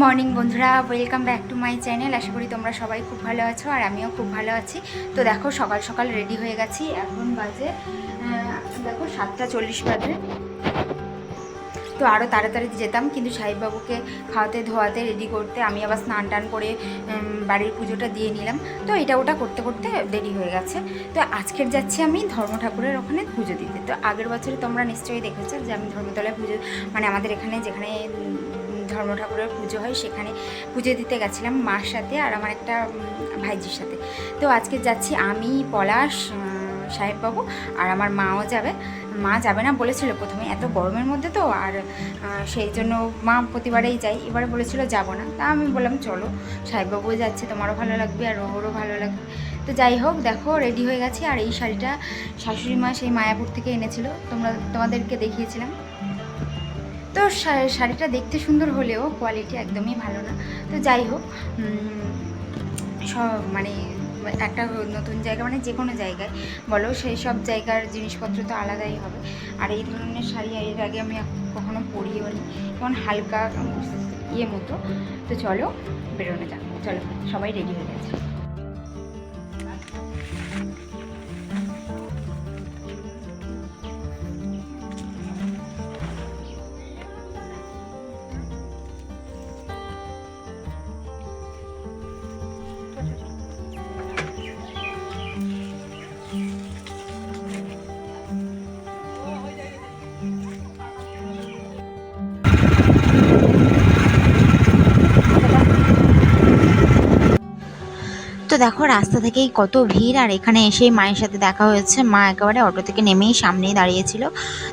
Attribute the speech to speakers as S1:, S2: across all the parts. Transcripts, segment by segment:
S1: Morning বন্ধুরা welcome back to my channel আশা করি তোমরা সবাই খুব ভালো আছো আর আমিও খুব ভালো আছি। তো দেখো, সকাল সকাল রেডি হয়ে গেছি। এখন বাজে দেখো, সাতটা চল্লিশ বাজে। তো আরও তাড়াতাড়ি যেতাম, কিন্তু সাহেববাবুকে খাওয়াতে, ধোয়াতে রেডি করতে আমি আবার স্নান টান করে বাড়ির পুজোটা দিয়ে নিলাম। তো এটা ওটা করতে করতে দেরি হয়ে গেছে। তো আজকের যাচ্ছি আমি ধর্ম ঠাকুরের ওখানে পুজো দিতে। তো আগের বছরে তোমরা নিশ্চয়ই দেখেছ যে আমি ধর্মতলায় পুজো মানে আমাদের এখানে যেখানে ধর্ম ঠাকুরের পুজো হয়, সেখানে পুজো দিতে গেছিলাম মার সাথে আর আমার একটা ভাইজির সাথে। তো আজকে যাচ্ছি আমি, পলাশ সাহেববাবু আর আমার মাও যাবে। মা যাবে না বলেছিল প্রথমে, এত গরমের মধ্যে তো আর সেই জন্য মা প্রতিবারেই যাই এবারে বলেছিল যাব না। তা আমি বললাম, চলো, সাহেববাবুও যাচ্ছে, তোমারও ভালো লাগবে আর ওরও ভালো লাগবে। তো যাই হোক, দেখো রেডি হয়ে গেছি। আর এই শাড়িটা শাশুড়ি মা সেই মায়াপুর থেকে এনেছিল। তোমরা, তোমাদেরকে দেখিয়েছিলাম। তো শাড়িটা দেখতে সুন্দর হলেও কোয়ালিটি একদমই ভালো না। তো যাই হোক সব মানে একটা নতুন জায়গা মানে যে কোনো জায়গায় বলো, সেই সব জায়গার জিনিসপত্র তো আলাদাই হবে। আর এই ধরনের শাড়ি এর আগে আমি কখনো পরিও নি যেমন হালকা ইয়ে মতো। তো চলো, বেরোনো যাক। চলো, সবাই রেডি হয়ে গেছে। দেখো রাস্তা থেকেই কত ভিড় আর এখানে এসেই মায়ের সাথে দেখা হয়েছে। মা একেবারে অটো থেকে নেমেই সামনেই দাঁড়িয়েছিল।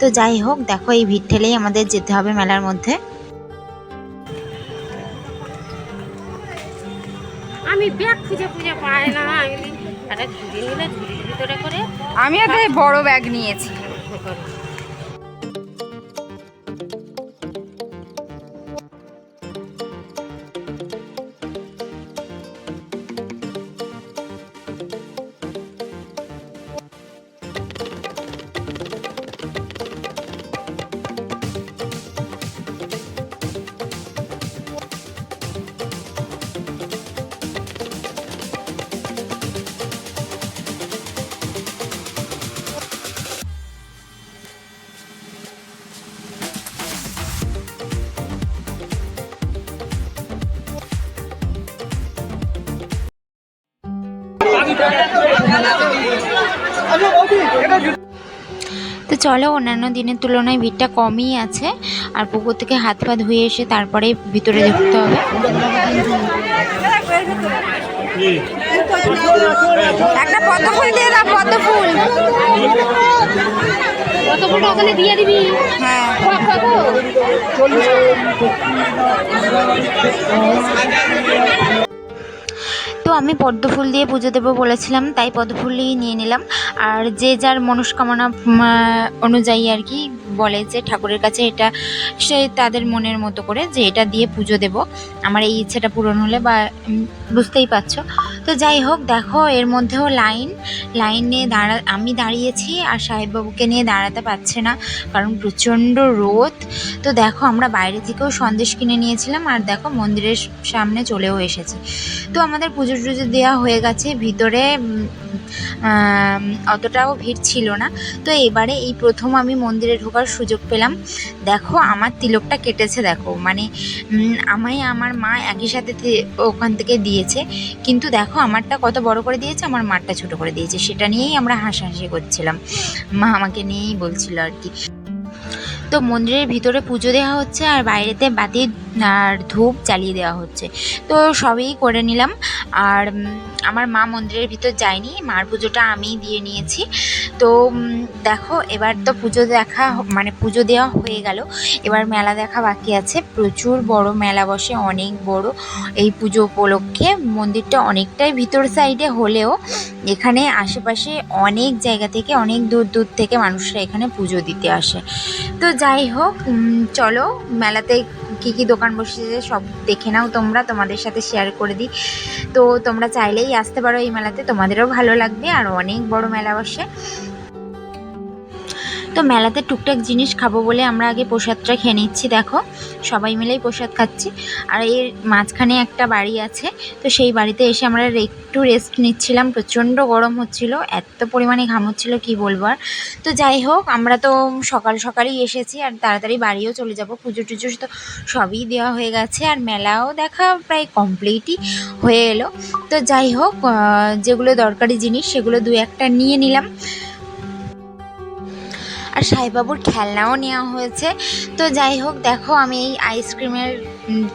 S1: তো যাই হোক দেখো এই ভিড় ঠেলেই আমাদের যেতে হবে মেলার মধ্যে।
S2: আমি ব্যাগ খুঁজে খুঁজে পাই না। আমি ঝুড়ি নিলে ঝুড়ির ভিতরে করে
S1: আমি বড় ব্যাগ নিয়েছি। তো চলো অন্যান্য দিনের তুলনায় ভিড়টা কমই আছে আর পুকুর থেকে হাত পা ধুয়ে এসে তারপরে ভিতরে ঢুকতে হবে। একটা পদ্ম ফুল দিয়ে দাও পদ্ম ফুল।
S2: কত ফুল ওখানে দিয়ে দিবি?
S1: হ্যাঁ। তো আমি পদ্মফুল দিয়ে পুজো দেবো বলেছিলাম, তাই পদ্ম ফুলই নিয়ে নিলাম। আর যে যার মনস্কামনা অনুযায়ী আর কি বলে যে ঠাকুরের কাছে এটা, সে তাদের মনের মতো করে যে এটা দিয়ে পুজো দেব। আমার এই ইচ্ছাটা পূরণ হলে বা বুঝতেই পারছ। তো যাই হোক, দেখো, এর মধ্যেও লাইন। লাইন দাঁড়া, আমি দাঁড়িয়েছি আর সাহেববাবুকে নিয়ে দাঁড়াতে পারছে না কারণ প্রচণ্ড রোদ। তো দেখো, আমরা বাইরে থেকেও সন্দেশ কিনে নিয়েছিলাম আর দেখো, মন্দিরের সামনে চলেও এসেছি। তো আমাদের পুজো টুজো দেওয়া হয়ে গেছে, ভিতরে অতটাও ভিড় ছিল না। তো এবারে এই প্রথম আমি মন্দিরে ঢোকার সুযোগ পেলাম। দেখো, আমার তিলকটা কেটেছে, দেখো মানে আমায়, আমার মা একই সাথে ওখান থেকে দিয়েছে। কিন্তু দেখো আমারটা কত বড় করে দিয়েছে, আমার মারটা ছোট করে দিয়েছে। সেটা নিয়েই আমরা হাসাহাসি করছিলাম। মা আমাকে নিয়েই বলছিল আর কি। তো মন্দিরের ভিতরে পুজো দেওয়া হচ্ছে আর বাইরেতে বাতি আর ধূপ জ্বালিয়ে দেওয়া হচ্ছে। তো সবই করে নিলাম। আর আমার মা মন্দিরের ভিতর যায়নি। মার পুজোটা আমিই দিয়ে নিয়েছি। তো দেখো, এবার তো পুজো দেখা মানে পুজো দেওয়া হয়ে গেল। এবার মেলা দেখা বাকি আছে। প্রচুর বড় মেলা বসে, অনেক বড়। এই পুজো উপলক্ষে মন্দিরটা অনেকটাই ভিতর সাইডে হলেও এখানে আশেপাশে অনেক জায়গা থেকে, অনেক দূর দূর থেকে মানুষরা এখানে পুজো দিতে আসে। তো যাই হোক চলো, মেলাতে কী কী দোকান বসেছে সব দেখে নাও তোমরা, তোমাদের সাথে শেয়ার করে দিই। তো তোমরা চাইলেই আসতে পারো এই মেলাতে, তোমাদেরও ভালো লাগবে, আর অনেক বড় মেলা বসে। তো মেলাতে টুকটাক জিনিস খাব বলে আমরা আগে প্রসাদটা খেয়ে নিচ্ছি, দেখো। সবাই মিলেই প্রসাদ খাচ্ছি। আর এর মাঝখানে একটা বাড়ি আছে, তো সেই বাড়িতে এসে আমরা একটু রেস্ট নিচ্ছিলাম। প্রচণ্ড গরম হচ্ছিল, এত পরিমাণে ঘাম হচ্ছিল, কি বলব আর। তো যাই হোক, আমরা তো সকাল সকালই এসেছি আর তাড়াতাড়ি বাড়িও চলে যাব। পুজো টুজো তো সবই দেওয়া হয়ে গেছে আর মেলাও দেখা প্রায় কমপ্লিটই হয়ে এলো। তো যাই হোক যেগুলো দরকারি জিনিস সেগুলো দু একটা নিয়ে নিলাম। আর সাইবাবুর খেলনাও নেওয়া হয়েছে। তো যাই হোক, দেখো আমি এই আইসক্রিমের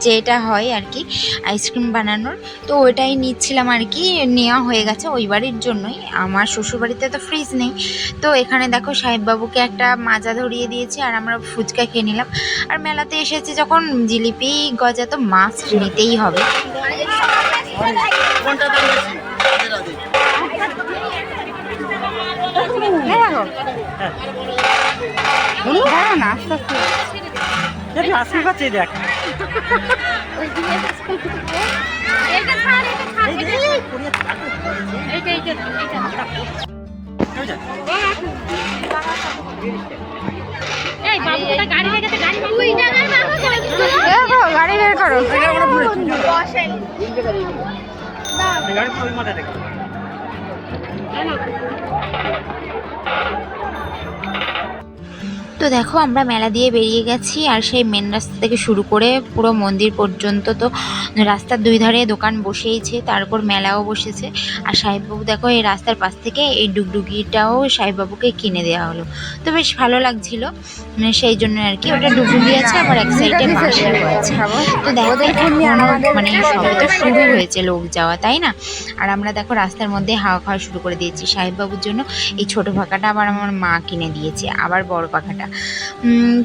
S1: যেটা হয় আর কি আইসক্রিম বানানোর, তো ওইটাই নিচ্ছিলাম আর কি, নেওয়া হয়ে গেছে ওই বাড়ির জন্যই। আমার শ্বশুরবাড়িতে তো ফ্রিজ নেই। তো এখানে দেখো সাহেববাবুকে একটা মাজা ধরিয়ে দিয়েছি আর আমরা ফুচকা খেয়ে নিলাম। আর মেলাতে এসেছি যখন জিলিপি গজা তো মাস্ট নিতেই হবে।
S3: কোনটা
S4: দেখি আসল পাচ্ছি দেখ।
S2: গাড়ি
S1: বের করো।
S4: গাড়ি মাথায় দেখো।
S1: তো দেখো আমরা মেলা দিয়ে বেরিয়ে গেছি আর সেই মেন রাস্তা থেকে শুরু করে পুরো মন্দির পর্যন্ত তো রাস্তার দুই ধারে দোকান বসেইছে তার উপর মেলাও বসেছে। আর সাহেববাবু দেখো এই রাস্তার পাশ থেকে এই ডুগডুগিটাও সাহেববাবুকে কিনে দেওয়া হলো। তো বেশ ভালো লাগছিল উম, সেই জন্য আর কি। ওটা ডুগডুগি আছে আবার এক সাইডে তো দেখো মানে সবে তো শুরু হয়েছে লোক যাওয়া তাই না? আর আমরা দেখো রাস্তার মধ্যে হাওয়া খাওয়া শুরু করে দিয়েছি। সাহেববাবুর জন্য এই ছোট পাখাটা আবার আমার মা কিনে দিয়েছে আবার বড় পাখাটা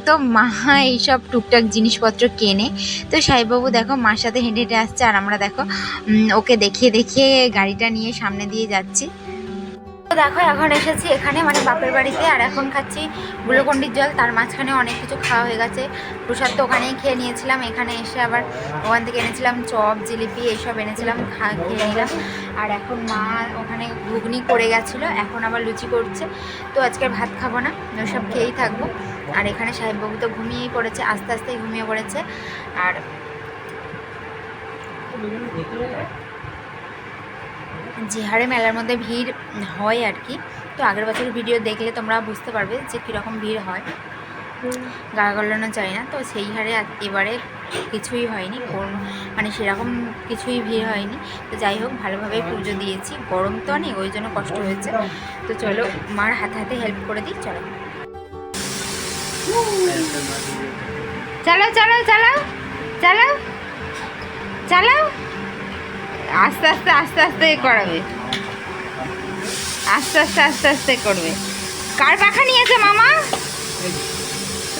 S1: তো মা এইসব টুকটাক জিনিসপত্র কেনে। তো সাহেববাবু দেখো মার সাথে হেঁটে হেঁটে আসছে, আর আমরা দেখো ওকে দেখিয়ে দেখিয়ে গাড়িটা নিয়ে সামনে দিয়ে যাচ্ছি। দেখো, এখন এসেছি এখানে মানে বাপের বাড়িতে, আর এখন খাচ্ছি গুলোকন্ডির জল। তার মাঝখানে অনেক কিছু খাওয়া হয়ে গেছে। প্রসাদ তো ওখানেই খেয়ে নিয়েছিলাম। এখানে এসে আবার ওখান থেকে এনেছিলাম চপ, জিলিপি, এইসব এনেছিলাম খেয়ে নিলাম। আর এখন মা ওখানে ঘুগনি করে গেছিল। এখন আবার লুচি করছে। তো আজকে ভাত খাব না ওসব খেয়েই থাকব। আর এখানে সাহেববাবু তো ঘুমিয়েই পড়েছে, আস্তে আস্তেই ঘুমিয়ে পড়েছে। আর যে হারে মেলার মধ্যে ভিড় হয় আর কি। তো আগের বছরের ভিডিও দেখলে তোমরা বুঝতে পারবে যে কীরকম ভিড় হয়। গা গলানো যায় না। তো সেই হারে এবারে কিছুই হয়নি। মানে সেরকম কিছুই ভিড় হয়নি। তো যাই হোক, ভালোভাবে পুজো দিয়েছি। গরম তো অনেক ওই জন্য কষ্ট হয়েছে। তো চলো, মার হাতে হাতে হেল্প করে দিই, চলো। চালাও চালাও চালাও চালাও চালাও আস্তে আস্তে আস্তে আস্তে করাবে আস্তে আস্তে আস্তে আস্তে করবে কার পাখা নিয়েছে মামা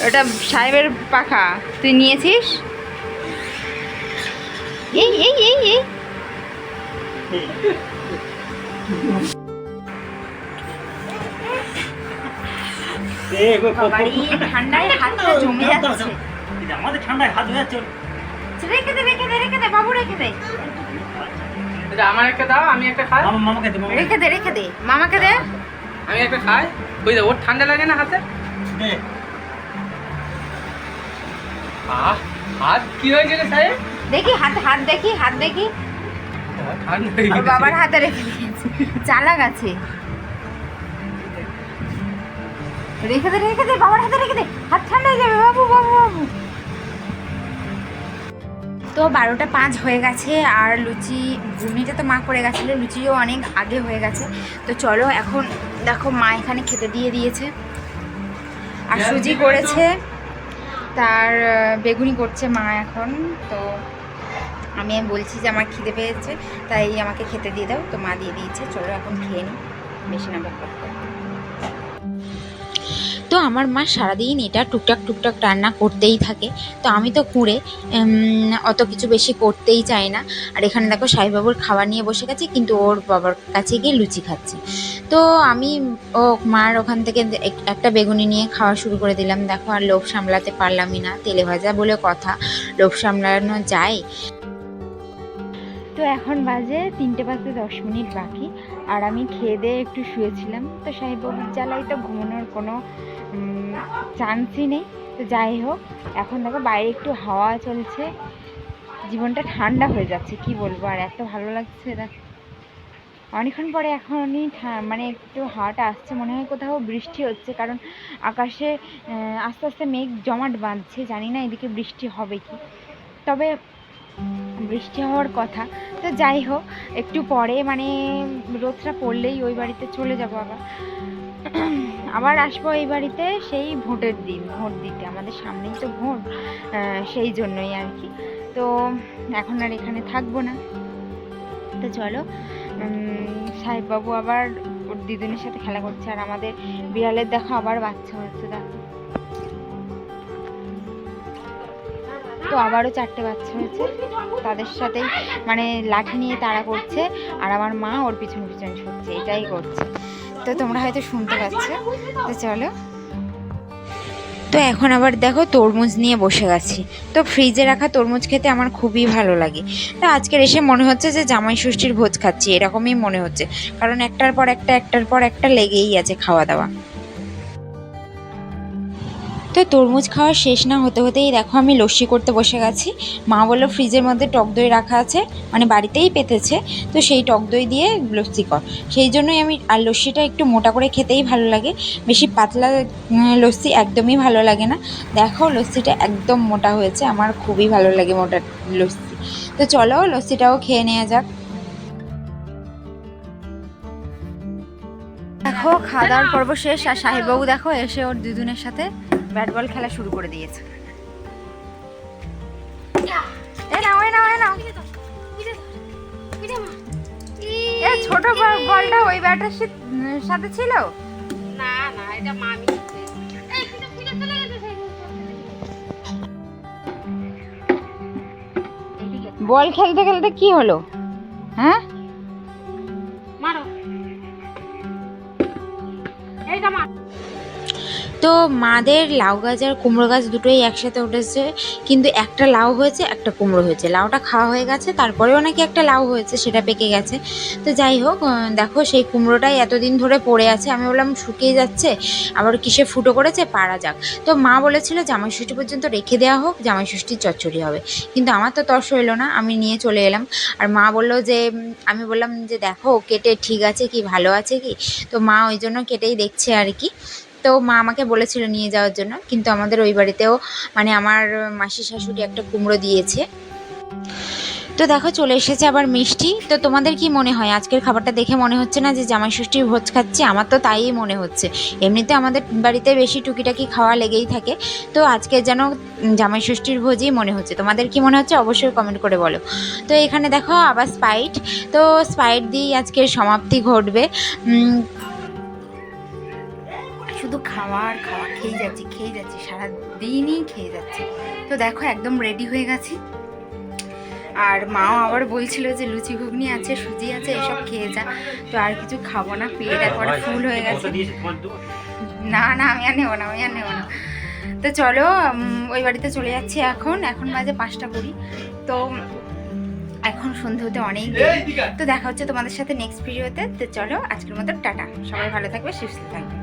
S1: ওটা সাহেবের পাখা তুই নিয়েছিস এই এই এই এই ঠান্ডায় হাতটা জমে যাচ্ছে
S4: আমাদের ঠান্ডায় হাত হয়ে যাচ্ছে
S1: রেখে দে রেখে দে রেখে দে বাবু রেখে দে
S5: আমার একটা দাও আমি একটা খাই।
S4: মামাকে দে
S1: রেখে দে রেখে দে। মামাকে দে
S5: আমি একটা খাই। ওই ওর ঠান্ডা লাগে না হাতে?
S4: দে।
S5: আহ হাত কি হয়ে গেলে সাহেব?
S1: দেখি হাত হাত দেখি হাত দেখি। বাবার হাতে রেখে দিয়েছে। চালাক আছে। রেখে দে রেখে দে বাবার হাতে রেখে দে। হাত ঠান্ডা হয়ে যাবে বাবু বাবু বাবু। তো বারোটা পাঁচ হয়ে গেছে আর লুচি ঘুগনিটা তো মা করে গেছিল লুচিও অনেক আগে হয়ে গেছে। তো চলো এখন দেখো মা এখানে খেতে দিয়ে দিয়েছে। আর সুজি করেছে তার বেগুনি করছে মা এখন। তো আমি বলছি যে আমার খিদে পেয়েছে তাই আমাকে খেতে দিয়ে দাও। তো মা দিয়ে দিয়েছে চলো এখন খেয়ে নিই বেশি না ব্যাপার তো আমার মা সারাদিন এটা টুকটাক টুকটাক রান্না করতেই থাকে। তো আমি তো কুঁড়ে অত কিছু বেশি করতেই চাই না। আর এখানে দেখো সাইবাবুর খাবার নিয়ে বসে গেছে, কিন্তু ওর বাবার কাছে গিয়ে লুচি খাচ্ছে। তো আমি ও মার ওখান থেকে একটা বেগুনি নিয়ে খাওয়া শুরু করে দিলাম। দেখো আর লোভ সামলাতে পারলামই না, তেলে ভাজা বলে কথা। লোভ সামলানো যায়? তো এখন বাজে তিনটে বাজতে দশ মিনিট বাকি। আর আমি খেয়ে দিয়ে একটু শুয়েছিলাম। তো সাহেববাবুর জ্বালাই তো ঘুমানোর কোনো চান্সই নেই। তো যাই হোক, এখন দেখো বাইরে একটু হাওয়া চলছে। জীবনটা ঠান্ডা হয়ে যাচ্ছে, কি বলব? আর এত ভালো লাগছে দেখ। অনেকক্ষণ পরে এখনই মানে একটু হাওয়াটা আসছে, মনে হয় কোথাও বৃষ্টি হচ্ছে, কারণ আকাশে আস্তে আস্তে মেঘ জমাট বাঁধছে, জানি না এদিকে বৃষ্টি হবে কি। তবে বৃষ্টি হওয়ার কথা। তো যাই হোক, একটু পরে মানে রোদটা পড়লেই ওই বাড়িতে চলে যাব আবার। আবার আসব এই বাড়িতে সেই ভোটের দিন, ভোট দিতে, আমাদের সামনেই তো ভোট সেই জন্যই আর কি। তো এখন আর এখানে থাকব না। তো চলো সাহেববাবু আবার ওর দিদুনের সাথে খেলা করছে আর আমাদের বিড়ালের দেখো আবার বাচ্চা হচ্ছে, দেখো। তো আবারও চারটে বাচ্চা হয়েছে। তাদের সাথেই মানে লাঠি নিয়ে তাড়া করছে আর আমার মা ওর পিছন পিছন ছুটছে, এটাই করছে। তো তোমরা হয়তো শুনতে পাচ্ছ। তো চলো। তো এখন আবার দেখো তরমুজ নিয়ে বসে গেছি তো ফ্রিজে রাখা তরমুজ খেতে আমার খুবই ভালো লাগে। তো আজকের এসে মনে হচ্ছে যে জামাই ষষ্ঠীর ভোজ খাচ্ছি, এরকমই মনে হচ্ছে। কারণ একটার পর একটা, একটার পর একটা লেগেই আছে খাওয়া দাওয়া। তো তরমুজ খাওয়া শেষ না হতে হতেই দেখো আমি লস্যি করতে বসে গেছি। মা বলল, ফ্রিজের মধ্যে টক দই রাখা আছে মানে বাড়িতেই পেতেছে, তো সেই টক দই দিয়ে লস্যি কর। সেই জন্যই আমি আর লস্যিটা একটু মোটা করে খেতেই ভালো লাগে। বেশি পাতলা লস্যি একদমই ভালো লাগে না। দেখো লস্যিটা একদম মোটা হয়েছে, আমার খুবই ভালো লাগে মোটা লস্যি। তো চলো লস্যিটাও খেয়ে নেওয়া যাক। দেখো খাওয়া দাওয়ার পর্ব শেষ, আর সাহেববাবু দেখো এসে ওর দুজনের সাথে ব্যাট বল খেলা শুরু করে দিয়েছে। ছোট বলটা ওই ব্যাটের সাথে ছিল?
S2: না না এটা মামি।
S1: বল খেলতে খেলতে কি হলো? হ্যাঁ? তো মাদের লাউ গাছ আর কুমড়ো গাছ দুটোই একসাথে উঠেছে, কিন্তু একটা লাউ হয়েছে, একটা কুমড়ো হয়েছে। লাউটা খাওয়া হয়ে গেছে, তারপরেও নাকি একটা লাউ হয়েছে, সেটা পেকে গেছে। তো যাই হোক দেখো সেই কুমড়োটাই এতদিন ধরে পড়ে আছে। আমি বললাম, শুকিয়ে যাচ্ছে, আবার কিসে ফুটো করেছে, পারা যাক। তো মা বলেছিল জামাই ষষ্ঠী পর্যন্ত রেখে দেওয়া হোক জামাই ষষ্ঠীর চচ্চড়ি হবে। কিন্তু আমার তো তর্স হইল না, আমি নিয়ে চলে এলাম। আর মা বলল যে, আমি বললাম যে, দেখো, কেটে ঠিক আছে কি, ভালো আছে কি? তো মা ওই জন্য কেটেই দেখছে আর কি। তো মা আমাকে বলেছিল নিয়ে যাওয়ার জন্য, কিন্তু আমাদের ওই বাড়িতেও মানে আমার মাসি শাশুড়ি একটা কুমড়ো দিয়েছে। তো দেখো চলে এসেছে আবার মিষ্টি। তো তোমাদের কি মনে হয়? আজকের খাবারটা দেখে মনে হচ্ছে না যে জামাই ষষ্ঠীর ভোজ খাচ্ছি? আমার তো তাই মনে হচ্ছে। এমনিতে আমাদের বাড়িতে বেশি টুকিটাকি খাওয়া লেগেই থাকে। তো আজকে যেন জামাই ষষ্ঠীর ভোজই মনে হচ্ছে। তোমাদের কি মনে হচ্ছে? অবশ্যই কমেন্ট করে বলো। তো এখানে দেখো আবার স্পাইট তো স্পাইট দিয়েই আজকের সমাপ্তি ঘটবে। শুধু খাওয়া আর খাওয়া খেয়ে যাচ্ছি খেয়ে যাচ্ছি সারা দিনই খেয়ে যাচ্ছি। তো দেখো একদম রেডি হয়ে গেছি। আর মাও আবার বলছিল যে লুচি ঘুগনি আছে সুজি আছে এসব খেয়ে যা। তো আর কিছু খাব না পেট একবারে ফুল হয়ে গেছে।
S4: তোমার দু-
S1: না না আমি আর নেব না আমি আর নেব না। তো চলো ওই বাড়িতে চলে যাচ্ছি এখন। এখন বাজে পাঁচটা কুড়ি। তো এখন সন্ধে হতে অনেক। তো দেখা হচ্ছে তোমাদের সাথে নেক্সট ভিডিওতে তো চলো আজকের মতো টাটা। সবাই ভালো থাকবে সুস্থ থাকবে।